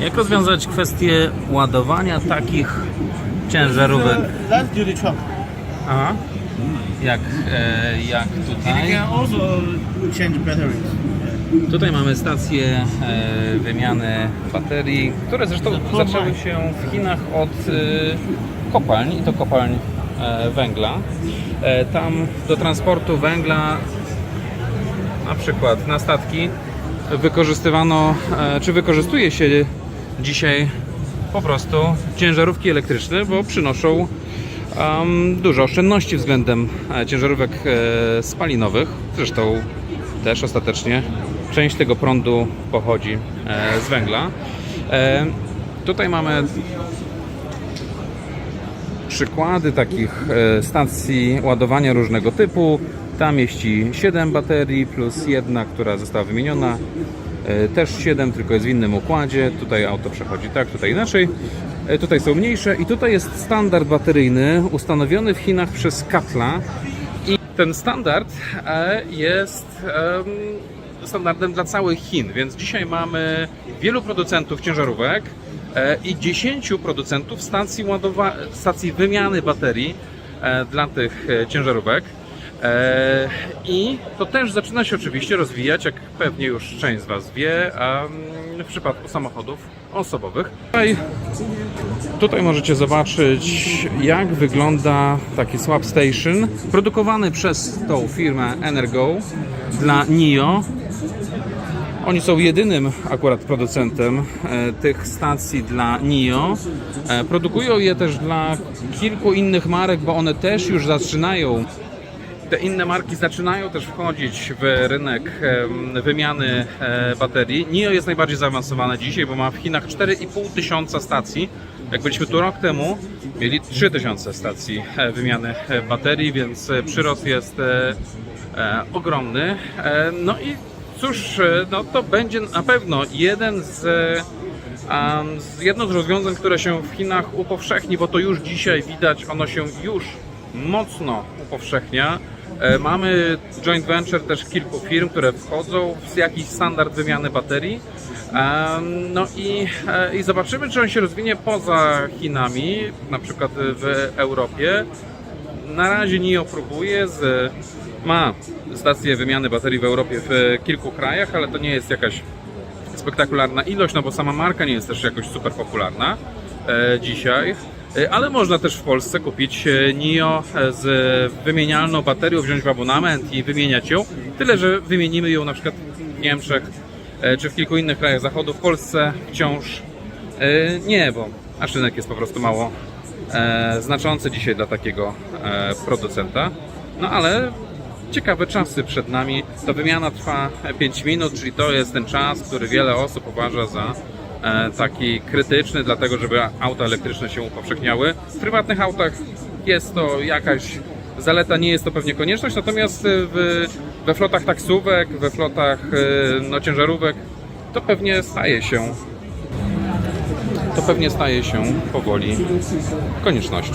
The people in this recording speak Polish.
Jak rozwiązać kwestię ładowania takich ciężarówek? Aha. Jak, e, jak tutaj? also change batteries. Tutaj mamy stację e, wymiany baterii, które zresztą zaczęły się w Chinach od e, kopalń i to kopalń e, węgla. E, tam do transportu węgla na przykład na statki wykorzystywano, e, czy wykorzystuje się dzisiaj po prostu ciężarówki elektryczne, bo przynoszą em, dużo oszczędności względem e, ciężarówek e, spalinowych. Zresztą też ostatecznie część tego prądu pochodzi e, z węgla. E, tutaj mamy przykłady takich e, stacji ładowania różnego typu. Tam mieści 7 baterii plus jedna, która została wymieniona. E, Też 7, tylko jest w innym układzie. Tutaj auto przechodzi tak, tutaj inaczej. E, Tutaj są mniejsze i tutaj jest standard bateryjny ustanowiony w Chinach przez Katla. I ten standard e, jest em, standardem dla całych Chin, więc dzisiaj mamy wielu producentów ciężarówek i 10 producentów stacji, ładowa- stacji wymiany baterii dla tych ciężarówek. E, I to też zaczyna się oczywiście rozwijać, jak pewnie już część z Was wie, em, w przypadku samochodów osobowych. Tutaj Tutaj możecie zobaczyć, jak wygląda taki swap station produkowany przez tą firmę Energo dla NIO. Oni są jedynym akurat producentem e, tych stacji dla NIO. E, produkują je też dla kilku innych marek, bo one też już zaczynają te inne marki zaczynają też wchodzić w rynek wymiany e, baterii. NIO jest najbardziej zaawansowane dzisiaj, bo ma w Chinach 4,5 tysiąca stacji. Jak byliśmy tu rok temu, mieli 3 tysiące stacji e, wymiany e, baterii, więc przyrost jest ogromny. No i cóż, no to będzie na pewno jeden z- Jedno z rozwiązań, które się w Chinach upowszechni, bo to już dzisiaj widać, ono się już mocno upowszechnia. E, Mamy joint venture też kilku firm, które wchodzą w jakiś standard wymiany baterii. Em, No i, e, i zobaczymy, czy on się rozwinie poza Chinami, na przykład w Europie. Na razie NIO próbuje, z, ma stację wymiany baterii w Europie w kilku krajach, ale to nie jest jakaś spektakularna ilość, no bo sama marka nie jest też jakoś super popularna e, dzisiaj. E, Ale można też w Polsce kupić e, NIO e, z wymienialną baterią, wziąć w abonament i wymieniać ją. Tyle, że wymienimy ją na przykład w Niemczech czy w kilku innych krajach zachodu. W Polsce wciąż nie, bo nasz rynek jest po prostu mało znaczący dzisiaj dla takiego producenta. No ale ciekawe czasy przed nami. Ta wymiana trwa 5 minut, czyli to jest ten czas, który wiele osób uważa za taki krytyczny, dlatego żeby auta elektryczne się upowszechniały. W prywatnych autach jest to jakaś zaleta, nie jest to pewnie konieczność, natomiast e, w, we flotach taksówek, we flotach e, no, ciężarówek to pewnie staje się to pewnie staje się powoli koniecznością.